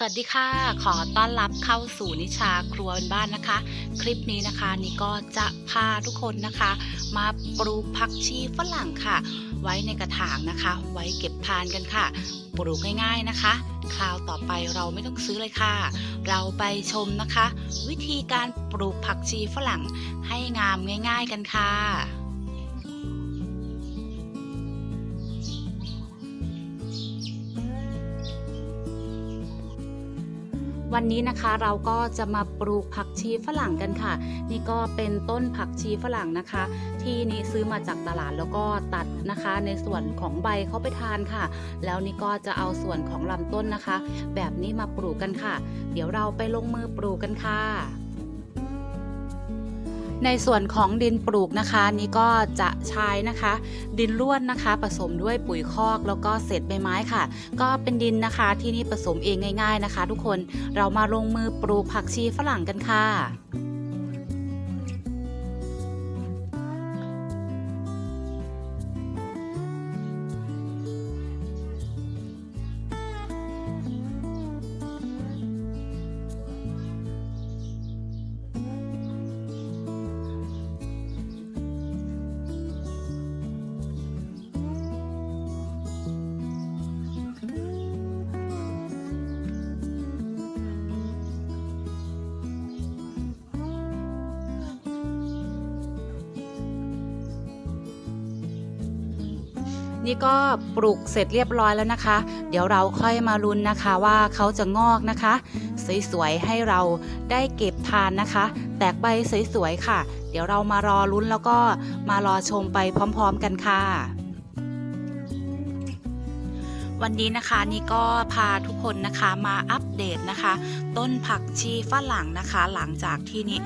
สวัสดีค่ะ ขอต้อนรับเข้าสู่นิชาครัวเป็นบ้านนะคะ คลิปนี้นะคะนี่ก็จะพาทุกคนนะคะ มาปลูกผักชีฝรั่งค่ะ ไว้ในกระถางนะคะ ไว้เก็บทานกันค่ะ ปลูกง่ายๆนะคะ คราวต่อไปเราไม่ต้องซื้อเลยค่ะ เราไปชมนะคะ วิธีการปลูกผักชีฝรั่งให้งามง่าย ๆกันค่ะ วันนี้นะคะเราก็จะมาปลูกผักชีฝรั่งกันค่ะ นี่ก็เป็นต้นผักชีฝรั่งนะคะ ที่นี่ซื้อมาจากตลาดแล้วก็ตัดนะคะ ในส่วนของใบเขาไปทานค่ะ แล้วนี่ก็จะเอาส่วนของลำต้นนะคะ แบบนี้มาปลูกกันค่ะ เดี๋ยวเราไปลงมือปลูกกันค่ะ ในส่วนของดินปลูกนะคะ นี่ก็จะใช้นะคะ ดินล้วนนะคะ ผสมด้วยปุ๋ยคอกแล้วก็เศษใบไม้ค่ะ ก็เป็นดินนะคะที่นี่ผสมเองง่าย ๆนะคะ ทุกคนเรามาลงมือปลูกผักชีฝรั่งกันค่ะ นี่ก็ปลูกเสร็จเรียบร้อยแล้วนะคะ เดี๋ยวเราค่อยมาลุ้นนะคะว่าเขาจะงอกนะคะ สวยๆให้เราได้เก็บทานนะคะ แตกใบสวยๆค่ะ เดี๋ยวเรามารอลุ้นแล้วก็มารอชมไปพร้อม ๆกันค่ะวันนี้นะคะนี่ก็พาทุกคนนะคะมาอัปเดตนะคะ ต้นผักชีฝรั่งนะคะ หลังจากที่นี่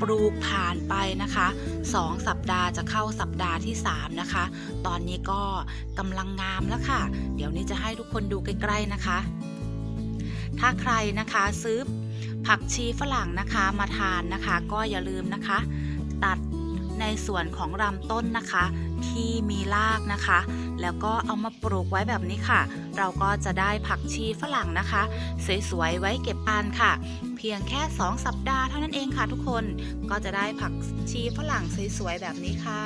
ปลูกผ่านไปนะคะ 2 สัปดาห์จะเข้าสัปดาห์ที่ 3 นะคะ ตอนนี้ก็กำลังงามแล้วค่ะ เดี๋ยวนี้จะให้ทุกคนดูใกล้ๆนะคะ ถ้าใครนะคะซื้อผักชีฝรั่งนะคะมาทานนะคะ ก็อย่าลืมนะคะ ตัดในส่วนของลำต้นนะคะ ที่มีรากนะคะ แล้วก็เอามาปลูกไว้แบบนี้ค่ะ เราก็จะได้ผักชีฝรั่งนะคะ สวยๆไว้เก็บปานค่ะ เพียงแค่ 2 สัปดาห์เท่านั้นเองค่ะทุกคนก็จะได้ผักชีฝรั่งสวยๆแบบนี้ค่ะ